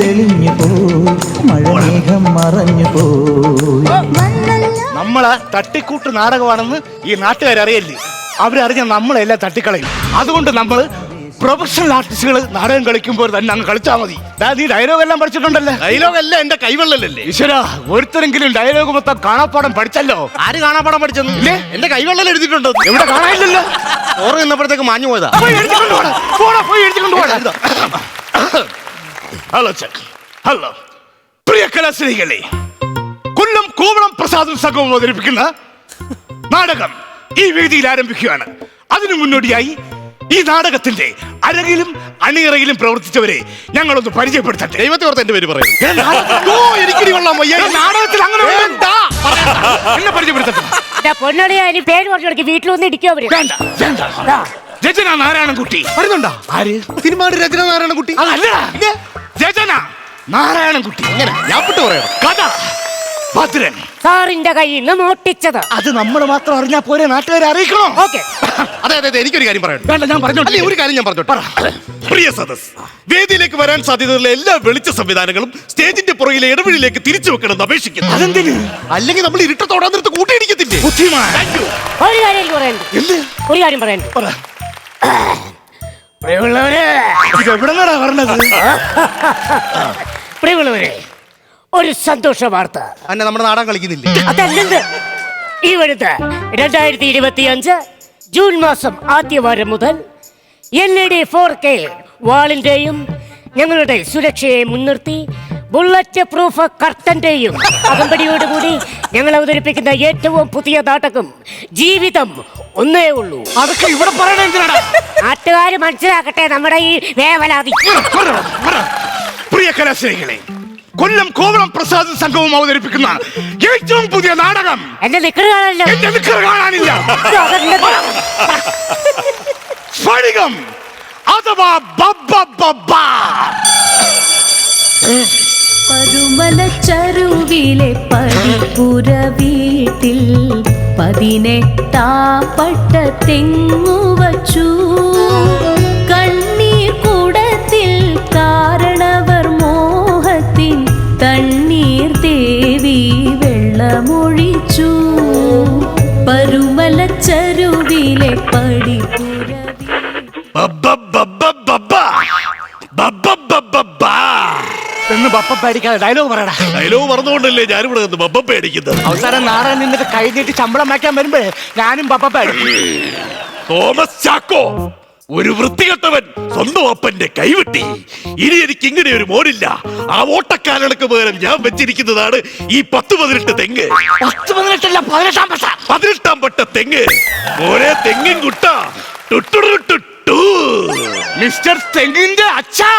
തെളിഞ്ഞു മഴമേഘം മറഞ്ഞു പോയി നമ്മളെ തട്ടിക്കൂട്ട് നാടകമാണെന്ന് ഈ നാട്ടുകാർ അറിയല്ലേ? അവരറിഞ്ഞ നമ്മളെല്ലാം തട്ടിക്കളയും. അതുകൊണ്ട് നമ്മൾ പ്രൊഫഷണൽ ആർട്ടിസ്റ്റുകൾ നാടകം കളിക്കുമ്പോൾ തന്നെ അങ്ങ് കളിച്ചാൽ മതി. ദാ, നീ ഡയലോഗ് എല്ലാം പഠിച്ചിട്ടുണ്ടല്ലേ? ഡയലോഗ് അല്ല എന്റെ കൈവെള്ളലല്ലേ? ഈശ്വര ഒരുത്തരെങ്കിലും ഡയലോഗ് മൊത്തം കാണാപ്പാടം പഠിച്ചല്ലോ? ആര് കാണാപ്പാടം പഠിച്ചത് ഇല്ലേ? എന്റെ കൈവെള്ളൽ എഴുതിയിട്ടുണ്ടോ? എവിടെ കാണാനില്ലല്ലോ? ഓറ് നിന്നപ്പോഴത്തേക്ക് മാഞ്ഞു പോയതാ. പോയി എഴുതിക്കൊണ്ട് പോടാ. പോടാ, പോയി എഴുതിക്കൊണ്ട് പോടാ. Hello check hello. പ്രിയ കലാശ്രീകളെ കൊല്ലം കോവളം പ്രസാദം സംഘം അവതരിപ്പിക്കുന്ന നാടകം ഈ വേദിയിൽ ആരംഭിക്കുകയാണ്. അതിനു മുന്നോടിയായി ഈ നാടകത്തിന്റെ അരകിലും അണിയറയിലും പ്രവർത്തിച്ചവരെ ഞങ്ങളൊന്ന് പരിചയപ്പെടുത്തട്ടെ. ദൈവത്തെ ഓർത്ത് എന്റെ പേര് എനിക്കിനി കൊള്ളാൻ വയ്യ. നാടകത്തിൽ അങ്ങനെ വേണ്ട. എന്നെ പരിചയപ്പെടുത്തട്ടെ. പൊന്നളിയാ ഇനി പേര് പറഞ്ഞു കൊടുക്കി വീട്ടിൽ വന്ന് ഇടിക്കോ അവർ? വേണ്ട വേണ്ട. രചന നാരായണൻകുട്ടി വരുന്നുണ്ടോ? ആര്? സിനിമയുടെ രചന നാരായണ കുട്ടി അതല്ലടാ രചന നാരായണൻകുട്ടി എങ്ങനെ? ഞാൻ വിട്ടു പറയണം? കഥ. ഭദ്രൻ. സാറിന്റെ കയ്യിൽ നിന്ന് മോട്ടിച്ചത് അത് നമ്മൾ മാത്രം അറിഞ്ഞാൽ പോരെ നാട്ടുകാരെ അറിയിക്കണോ? ഓക്കെ. അതെ അതെ അതെ എനിക്കൊരു കാര്യം പറയണം വേണ്ട ഞാൻ അല്ലേ പറഞ്ഞോട്ടെ ഒരു കാര്യം ഞാൻ പറഞ്ഞോട്ടെ? പ്രിയ സദസ് വേദിയിലേക്ക് വരാൻ സാധ്യതയുള്ള എല്ലാ വെളിച്ച സംവിധാനങ്ങളും സ്റ്റേജിന്റെ പുറകിലെ ഇടവഴിയിലേക്ക് തിരിച്ചു വെക്കണമെന്ന് അപേക്ഷിക്കുന്നു. അതെന്തിന്? അല്ലെങ്കിൽ നമ്മൾ ഇരുട്ടത്തോടാൻ നിർത്ത് കൂട്ടിയിടിക്കത്തില്ലേ ബുദ്ധിമാൻ. ഒരു കാര്യം എനിക്ക് പറയാനുണ്ട്. എന്ത്? ഒരു കാര്യം പറയണ്ട പറ. പ്രിയമുള്ളവരെ. ഇത് എവിടെന്നാടാ പറഞ്ഞത്? പ്രിയമുള്ളവരെ ഒരു സന്തോഷ വാർത്ത. അന്നെ നമ്മുടെ നാടൻ കളിക്കുന്നില്ലേ? അതല്ലേ ഈ വരുത്ത് രണ്ടായിരത്തി ഇരുപത്തി അഞ്ച് ജൂൺ മാസം ആദ്യവാരം മുതൽ L E D four K വാളിന്റെയും ഞങ്ങളുടെ സുരക്ഷയെ മുൻനിർത്തി ബുള്ളറ്റ് പ്രൂഫ് കർട്ടന്റെയും അകമ്പടിയോടുകൂടി ഞങ്ങൾ അവതരിപ്പിക്കുന്ന ഏറ്റവും പുതിയ നാടകം ജീവിതം ഒന്നേ ഉള്ളൂ. അതൊക്കെ ഇവിടെ പറയണ എന്തിനാടാ? നാട്ടുകാർ മനസ്സിലാക്കട്ടെ നമ്മുടെ ഈ വേവലാതി. പ്രിയ കലാശ്രയികളെ കൊല്ലം കോവളം പ്രസാദ് സംഘവും അവതരിപ്പിക്കുന്ന ഏറ്റവും പുതിയ നാടകം എന്റെ നിക്കറുകളല്ലോ എന്റെ നിക്കർ കാണാനില്ല. സ്ഫടികം അഥവാ ബബ്ബ ബബ്ബ. പരുമലച്ചരുവിലെ പടിപ്പുര വീട്ടിൽ പതിനെട്ടാം പട്ട തെങ്ങു വച്ചു. കാരണവർ മോഹത്തിൻ തണ്ണീർ ദേവി വെള്ളമൊഴിച്ചു. പരുമലച്ചരുവിലെ പടിപ്പുര എന്ന് ബപ്പ പേടിക്കാതെ ഡയലോഗ് പറയടാ. ഡയലോഗ് പറഞ്ഞുകൊണ്ടല്ലേ ഞാനിവിടെ നിന്ന് ബബ്ബ പേടിക്കുന്നത്? അവസാനം നാടൻ നിന്നിട്ട് കഴിഞ്ഞിട്ട് ശമ്പളം വയ്ക്കാൻ വരുമ്പോഴേ ഞാനും ബപ്പ പേടിക്കും തോമസ് ചാക്കോ. ഒരു വൃത്തികെട്ടവൻ സ്വന്തം അപ്പന്റെ കൈവിട്ടി. ഇനി എനിക്ക് ഇങ്ങനെ ഒരു മോനില്ല. ആ ഓട്ടക്കാലണക്ക് പകരം ഞാൻ വെച്ചിരിക്കുന്നതാണ് ഈ പത്ത് പതിനെട്ട് തെങ്ങ്. പത്ത് പതിനെട്ടല്ല പതിനെട്ടാം പട്ട പതിനെട്ടാം പട്ട തെങ്ങ്. ഓരേ തെങ്ങിൻ കുട്ട. മിസ്റ്റർ തെങ്ങിന്റെ അച്ഛാ.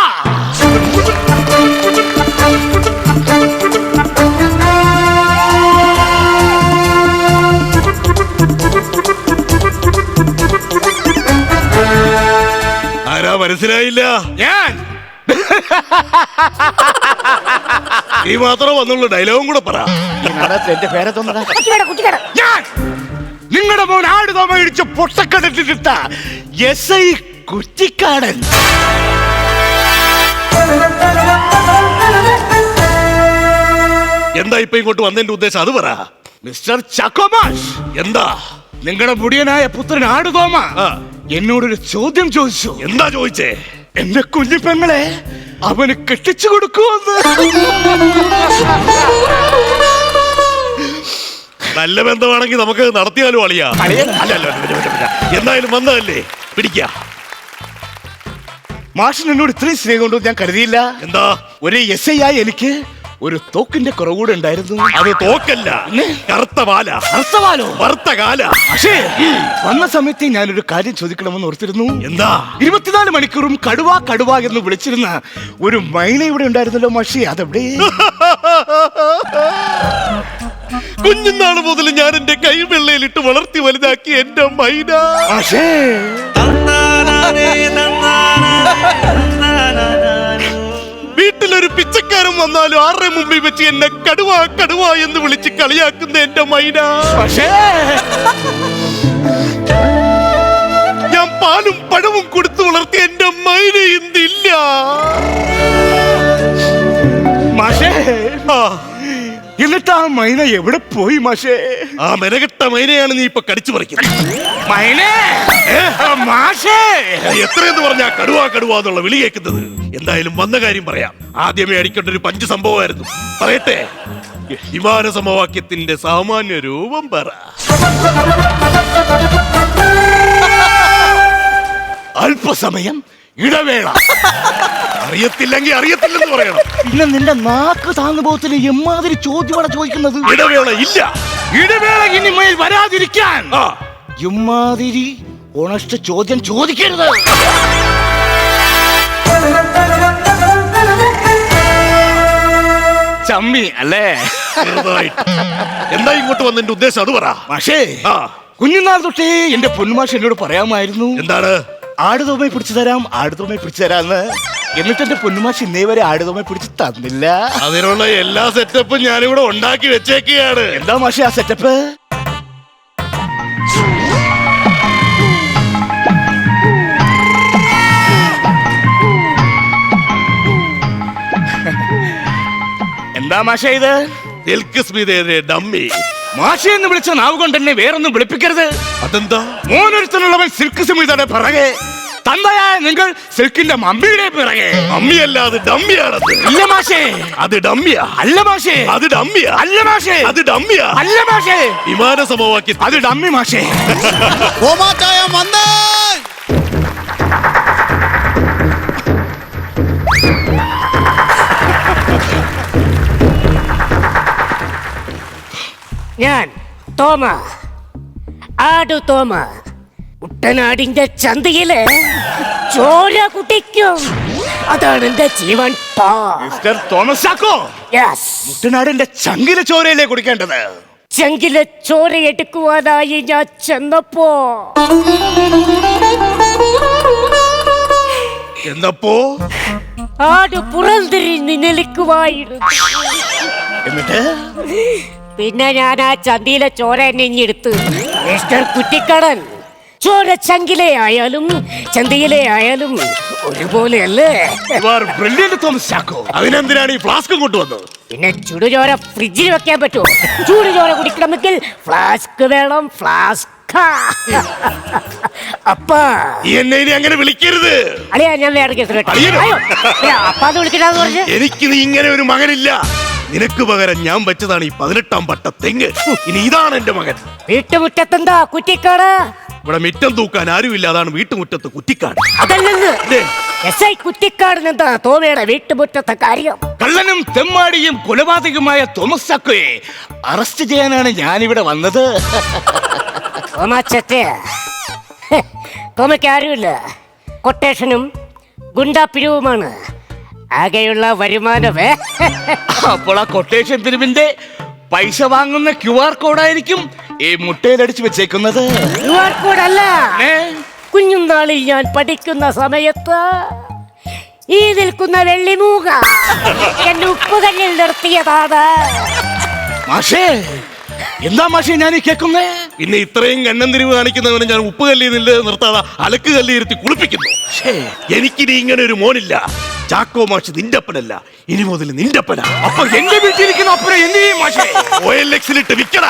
മനസ്സിലായില്ല. ഞാൻ? ഈ മാത്രം വന്നുള്ള ഡയലോഗും കൂടെ പറ. എന്റെ പേരെ തോന്നടാ കുട്ടിക്കട കുട്ടിക്കട ഞാൻ? നിങ്ങളുടെ മോൻ ആട് തോമ ഇടിച്ച് പൊട്ടക്കടത്തിട്ട എസ് ഐ കുറ്റിക്കാടൻ. എന്താ ഇപ്പൊ ഇങ്ങോട്ട് വന്നതിന്റെ ഉദ്ദേശം? അത് പറ. മിസ്റ്റർ ചക്കോമാഷ് എന്താ? നിങ്ങളുടെ മുടിയനായ പുത്രൻ ആട് തോമ. എന്നോടൊരു ചോദ്യം ചോദിച്ചു. എന്താ ചോദിച്ചേ? എന്റെ കുഞ്ഞിപ്പെങ്ങളെ അവന് കെട്ടിച്ചു കൊടുക്കുമെന്ന് നല്ല ബന്ധമാണെങ്കിൽ നമുക്ക് നടത്തിയാലും അളിയാ. എന്തായാലും വന്നതല്ലേ? പിടിക്ക. മാഷൻ എന്നോട് ഇത്രയും സ്നേഹം ഉണ്ടോ ഞാൻ കരുതിയില്ല. എന്താ? ഒരു എസ് ഐ ആയി എനിക്ക് ഒരു തോക്കിന്റെ കുറവുകൂടെ ഉണ്ടായിരുന്നു. അത് തോക്കല്ല. കറുത്ത വാല. അർത്ഥവാലോ വറുത്ത കാല. പക്ഷേ വന്ന സമയത്ത് ഞാനൊരു കാര്യം ചോദിക്കണമെന്ന് ഓർത്തിരുന്നു. എന്താ? ഇരുപത്തിനാല് മണിക്കൂറും കടുവ കടുവ എന്ന് വിളിച്ചിരുന്ന ഒരു മൈന ഇവിടെ ഉണ്ടായിരുന്നല്ലോ മഷി അതെവിടെ? കുഞ്ഞുനാൾ മുതൽ ഞാൻ എന്റെ കൈവെള്ളയിലിട്ട് വളർത്തി വലുതാക്കി എന്റെ മൈന. പക്ഷേ വീട്ടിലൊരു പിച്ചക്കാരൻ വന്നാലും ആരുടെ മുമ്പിൽ വെച്ച് എന്നെ കടുവ കടുവ എന്ന് വിളിച്ച് കളിയാക്കുന്ന എന്റെ മൈന? പക്ഷേ ഞാൻ പാലും പഴവും കൊടുത്തു വളർത്തിയ എന്റെ മൈന ഇന്നില്ല ആ, എന്നിട്ട് ആ മൈന എവിടെ പോയി മാഷേ? ആ മെനകെട്ട മൈനയാണ് നീ ഇപ്പൊ കടിച്ചു പറിക്കുന്നത്. മൈനേ? മാഷേ? എത്രയെന്ന് പറഞ്ഞാ കടുവാ കടുവാ എന്നുള്ള വിളി കേൾക്കുന്നത്. എന്തായാലും വന്ന കാര്യം പറയാം. ആദ്യമേ അടിക്കേണ്ട ഒരു പഞ്ച് സംഭവമായിരുന്നു. പറയട്ടെ? വിമാന സമവാക്യത്തിന്റെ സാമാന്യ രൂപം പറ. അല്പസമയം ഇടവേള. അറിയത്തില്ലെങ്കിൽ അറിയത്തില്ലെന്ന് പറയണം. പിന്നെ നിന്റെ നാക്ക് താന്നു പോകത്തില്ല? എമ്മാതിരി ചോദ്യമാണ് ചോദിക്കുന്നത്. ഇടവേള ഇല്ല. ഇടവേള ഇനിമേൽ വരാതിരിക്കാൻ. എമ്മാതിരി ഉണഷ്ട ചോദ്യം ചോദിക്കരുത്. ചമ്മി അല്ലേ? എന്താ ഇങ്ങോട്ട് വന്നതിന്റെ ഉദ്ദേശം? അത് പറ. പക്ഷേ കുഞ്ഞുനാൾ തൊട്ടേ എന്റെ പൊന്നുമാഷ് എന്നോട് പറയാമായിരുന്നു. എന്താണ്? ആടുതോമയെ പിടിച്ചു തരാം ആടുതോമയെ പിടിച്ചു തരാന്ന്. എന്നിട്ട് എന്റെ പൊന്നുമാഷ് ഇന്നേ വരെ ആടുതോമയെ പിടിച്ച് തന്നില്ല. അതിനുള്ള എല്ലാ സെറ്റപ്പും ഞാനിവിടെ ഉണ്ടാക്കി വെച്ചേക്കുകയാണ്. എന്താ മാഷേ ആ സെറ്റപ്പ് എന്താ മാഷ ഇത്? ഡമ്മി മാഷ എന്ന് വിളിച്ച നാവ് കൊണ്ട് എന്നെ വേറൊന്നും വിളിപ്പിക്കരുത്. അതെന്താ? മോനൊരുത്തനുള്ളവൻ സിൽക്ക് സുമിതയുടെ പിറകെ. തന്തയായ നിങ്ങൾ സിൽക്കിന്റെ മമ്മിയുടെ പിറകെ. അമ്മിയല്ല അത് ഡമ്മിയാണത് അല്ല മാഷേ. അത് ഡമ്മിയാ. അല്ല മാഷേ. അത് ഡമ്മിയാ. അല്ല മാഷേ. അത് ഡമ്മിയാ. അല്ല മാഷേ. വിമാന സമവാക്യം അത് ഡമ്മി മാഷേ. ഓമാച്ചായം വന്നേ ഞാൻ തോമ ആടു തോമ കുട്ടനാടിന്റെ ചന്തയിലെ ചോര കുട്ടിക്കും അതാണ് എന്റെ ജീവൻ മിസ്റ്റർ തോമസ് ചാക്കോ യെസ് കുട്ടനാടിന്റെ ചങ്കില ചോരയിലേ കുടിക്കേണ്ടത്? ചെങ്കിലെ ചോര എടുക്കുവാനായി ഞാൻ ചെന്നപ്പോ. എന്നപ്പോ? ആട് പുറംതിരിഞ്ഞ് നിലക്കുവായിരുന്നു എന്നിട്ട്? പിന്നെ ഞാൻ ആ ചന്തിയിലെ ചോര എന്നെടുത്ത് മിസ്റ്റർ കുറ്റിക്കടൻ ചോര ചങ്കിലെ ആയാലും ചന്തയിലെ ആയാലും ഒരുപോലെയല്ലേ? അതിനെന്തിനാണ് ഈ ഫ്ലാസ്ക് കൊണ്ടുവന്നത്? പിന്നെ ചുടുചോര ഫ്രിഡ്ജിൽ വെക്കാൻ പറ്റുമോ? ചൂടുചോര കുടിക്കണമെങ്കിൽ ഫ്ലാസ്ക് വേണം ഫ്ലാസ്ക് അപ്പ. എന്നെ ഇനി അങ്ങനെ വിളിക്കരുത്. അളിയാ ഞാൻ വേറെ കേസ് അപ്പാന്ന് വിളിക്കണ്ടെന്ന് പറഞ്ഞു. എനിക്ക് നീ ഇങ്ങനെ ഒരു മകനില്ല. നിനക്ക് പകരം ഞാൻ വെച്ചതാണ് ഈ പതിനെട്ടാം പട്ട തെങ്ങ്. ഇനി ഇതാണ് എന്റെ മകൻ. വീട്ടുമുറ്റത്തെന്താ കുറ്റിക്കാട്? ഇവിടെ മിറ്റം തൂക്കാൻ ആരുമില്ല അതാണ് വീട്ടുമുറ്റത്ത് കുറ്റിക്കാട്. അതല്ലെന്ന്. അല്ലേ? എസ് ഐ തോമയുടെ വീട്ടുമുറ്റത്തെ കാര്യം? കള്ളനും തെമ്മാടിയും കൊലപാതകമായ തോമസ് ചാക്കോയെ അറസ്റ്റ് ചെയ്യാനാണ് ഞാനിവിടെ വന്നത്. തോമാച്ചത്തെ തോമയ്ക്ക് ആരുമില്ല. കൊട്ടേഷനും ഗുണ്ടാപ്പിരിവുമാണ് ആകെയുള്ള വരുമാനമേ അപ്പോൾ ആ കൊട്ടേഷൻ പിരിവിന്റെ പൈസ വാങ്ങുന്ന ക്യു ആർ കോഡായിരിക്കും ഈ മുട്ടയിലടിച്ച് വെച്ചേക്കുന്നത്. ക്യു ആർ കോഡ് അല്ല. ഏ? കുഞ്ഞുനാളിൽ ഞാൻ പഠിക്കുന്ന സമയത്ത് ഈ നിൽക്കുന്ന വെള്ളിമൂക എന്റെ ഉപ്പുകല്ലിൽ നിർത്തിയതാണ്. മാഷേ എന്താ മാഷേ ഞാൻ ഈ കേൾക്കുന്നേ? പിന്നെ ഇത്രയും കണ്ണൻ തിരിവ് കാണിക്കുന്നവനെ ഞാൻ ഉപ്പ് കല്ലി നില്ല നിർത്താതെ അലക്ക് കല്ലിരുത്തി കുളിപ്പിക്കുന്നു. എനിക്കിനി ഇങ്ങനെ ഒരു മോനില്ല. ചാക്കോ മാഷ് നിന്റെ അപ്പനല്ല ഇനി മുതൽ നിന്റെ അപ്പനാ അപ്പൊ എന്റെ വീട്ടിലിരിക്കുന്ന അപ്പന എന്ത് ചെയ്യും മാഷേ എക്സിലിട്ട് വിക്കടാ.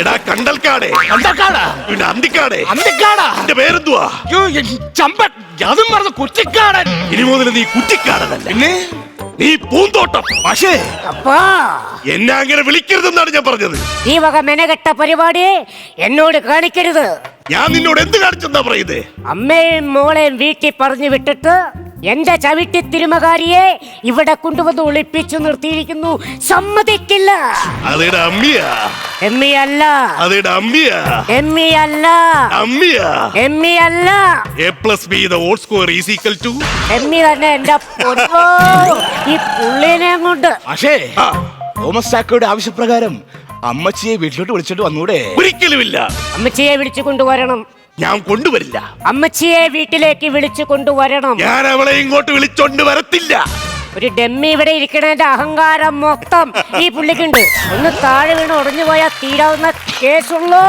എടാ കണ്ടൽക്കാടെ. കണ്ടൽക്കാടാ? പിന്നെ അന്തിക്കാടെ. അന്തിക്കാടാ? എന്റെ പേരെന്തുവാ? ചമ്പൻ. അതും മറന്ന് കുറ്റിക്കാടൻ. ഇനി മുതൽ നീ കുറ്റിക്കാടനല്ല. പിന്നെ? നീ പൂന്തോട്ടം. മാഷേ. അപ്പാ. എന്നെ അങ്ങനെ വിളിക്കരുതെന്നാണ് ഞാൻ പറഞ്ഞത്. ഈ വക മെനകെട്ട പരിപാടി എന്നോട് കാണിക്കരുത്. ഞാൻ നിന്നോട് എന്ത് കാണിച്ചെന്നാ പറയുന്നത് അമ്മയും മോളെയും വീട്ടിൽ പറഞ്ഞു വിട്ടിട്ട് എന്റെ ചവിട്ടി തിരുമകാരിയെ ഇവിടെ കൊണ്ടുവന്ന് ഒളിപ്പിച്ചു നിർത്തിയിരിക്കുന്നു. സമ്മതിക്കില്ല. അതേടെ അമ്മിയാ. എമ്മിയല്ല. അതേടെ അമ്മിയാ. എമ്മിയല്ല. അമ്മിയാ. എമ്മിയല്ല. A plus B the score is equal to. എമ്മി തന്നെ എന്റെ പൊന്നോ. ഈ പുള്ളിനെ കൊണ്ട് മാഷേ തോമസ് ചാക്കോയുടെ ആവശ്യപ്രകാരം അമ്മച്ചിയെ വീട്ടിലോട്ട് വിളിച്ചിട്ട് വന്നൂടെ? ഒരിക്കലുമില്ല. അമ്മച്ചിയെ വിളിച്ചു കൊണ്ടുവരണം. ഞാൻ കൊണ്ടുവരില്ല. അമ്മച്ചിയെ വീട്ടിലേക്ക് വിളിച്ചു കൊണ്ടുവരണം. ഞാൻ അവളെ ഇങ്ങോട്ട് വിളിച്ചോണ്ട് വരത്തില്ല. ഒരു ഡെമ്മി ഇവിടെ ഇരിക്കണതിന്റെ അഹങ്കാരം മൊത്തം ഈ പുള്ളിക്കുണ്ട്. ഒന്ന് താഴെ വീണ് ഉടഞ്ഞു പോയാൽ തീരാവുന്ന കേസുള്ളൂ.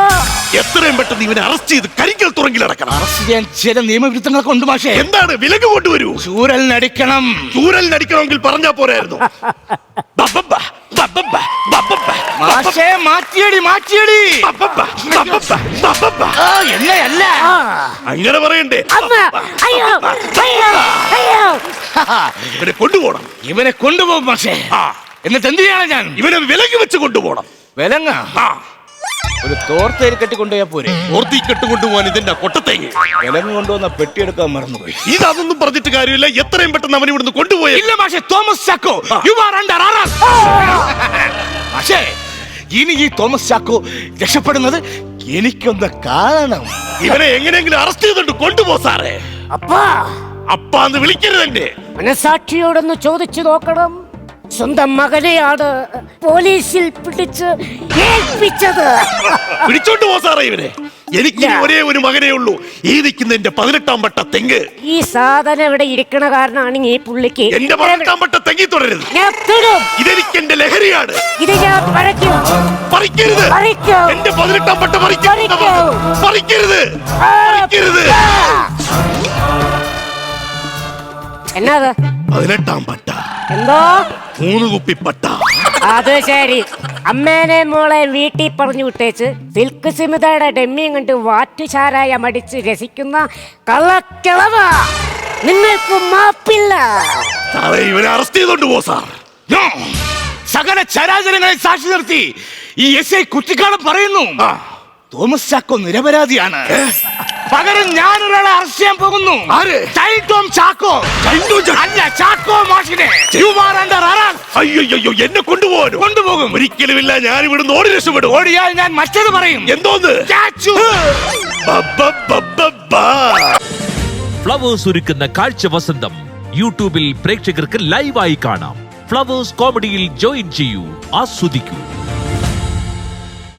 എത്രയും പെട്ടെന്ന് ഇവനെ അറസ്റ്റ് ചെയ്ത് കരിക്കൽ തുറങ്കിലടക്കണം അറസ്റ്റ് ചെയ്യാൻ ചില നിയമവിരുദ്ധങ്ങളൊക്കെ ഉണ്ട് മാഷേ. എന്താണ്? വിലക്ക് കൊണ്ടുവരൂ. ചൂരലിനടിക്കണം ചൂരലിനടിക്കണമെങ്കിൽ പറഞ്ഞാ പോരായിരുന്നു. ബബ്ബബ്ബ, മാഷേ മാറ്റിയടി മാറ്റിയടി. ആ, അങ്ങനെ പറയണ്ടേ. ഇവനെ കൊണ്ടുപോകണം. ഇവനെ കൊണ്ടുപോകും മാഷേ. ആ. എന്നിട്ട് എന്തിനാണ് ഞാൻ? ഇവനെ വിലക്ക് വെച്ച് കൊണ്ടുപോകണം. വിലങ്ങ? ആ. ഒരു തോർത്തേൽ കെട്ടി കൊണ്ടുപോയാ പോരെ. ഓർത്തി കെട്ടുകൊണ്ടുപോകാൻ ഇതിന്റെ കൊട്ടത്തേങ്ങ്? വിലങ്ങ് കൊണ്ടുവന്ന പെട്ടിയെടുക്കാൻ മറന്നുപോയി. ഇതൊന്നും പറഞ്ഞിട്ട് കാര്യമില്ല. എത്രയും പെട്ടെന്ന് അവൻ ഇവിടുന്ന് കൊണ്ടുപോയി. ഇല്ല മാഷേ Thomas Chacko you are under arrest മാഷേ ഇനി ഈ തോമസ് ചാക്കോ രക്ഷപ്പെടുന്നത് എനിക്കൊന്ന് കാണണം. ഇവനെ എങ്ങനെയെങ്കിലും അറസ്റ്റ് ചെയ്തിട്ട് കൊണ്ടുപോ സാറേ. അപ്പാ. അപ്പാന്ന് വിളിക്കരുത് എന്റെ മനസാക്ഷിയോടൊന്ന് ചോദിച്ചു നോക്കണം. സ്വന്തം മകനെയാണ് പോലീസിൽ പിടിച്ച് ഏൽപ്പിച്ചത്. പിടിച്ചോണ്ട് പോ സാറേ ഇവനെ. എനിക്ക്. ഒരേ ഒരു മകനേ ഉള്ളൂ. ഈ നിൽക്കുന്ന എന്റെ പതിനെട്ടാം പട്ട തെങ്ങ്. ഈ സാധനം ഇവിടെ ഇരിക്കണ കാരണമാണ് ഈ പുള്ളിക്ക് എന്റെ പതിനെട്ടാം പട്ട തെങ്ങി തുടരരുത് ഞാൻ തൊടും. ഇതെനിക്ക് എന്റെ ലഹരിയാണ്. ഇത് ഞാൻ പറിക്കും. പറിക്കരുത്. പറിക്കും. എന്റെ പതിനെട്ടാം പട്ട പറിക്കരുത് പറിക്കും. പറിക്കരുത്. പറിക്കരുത്. എന്നാത്? പതിനെട്ടാം പട്ട. എന്തോ? മൂന്ന് കുപ്പി പട്ട അത് ശരി. അമ്മേനെ മോളെ വീട്ടിൽ പറഞ്ഞു വിട്ടേച്ച് സിൽക്ക് സിമിതയുടെ ഡെമ്മിയും കണ്ട് വാറ്റുചാരായ മടിച്ച് രസിക്കുന്ന കള്ളക്കിളവ. നിങ്ങൾക്ക് മാപ്പില്ല. സാറേ ഇവനെ അറസ്റ്റ് ചെയ്തോണ്ട് പോ സാർ. No! സകല ചരാചരങ്ങളെ സാക്ഷി നിർത്തി ഈ എസ് ഐ കുറ്റിക്കാളം പറയുന്നു. തോമസ് ചാക്കോ നിരപരാധിയാണ്. പകരം ഞാൻ ഒരാളെ അറസ്റ്റ് ചെയ്യാൻ പോകുന്നു. ആര്? Child Tom Chacko? അല്ല ചാക്കോ മാഷിനെ. അയ്യോ എന്നെ കൊണ്ടുപോകും കൊണ്ടുപോകും. ഒരിക്കലുമില്ല ഞാൻ ഇവിടുന്ന് ഓടി രക്ഷപ്പെടും. ഓടിയാൽ ഞാൻ മറ്റത് പറയും. എന്തോന്ന്. ഫ്ലവേഴ്സ് ഒരുക്കുന്ന കാഴ്ച വസന്തം യൂട്യൂബിൽ പ്രേക്ഷകർക്ക് ലൈവായി കാണാം. ഫ്ലവേഴ്സ് കോമഡിയിൽ ജോയിൻ ചെയ്യൂ ആസ്വദിക്കൂ.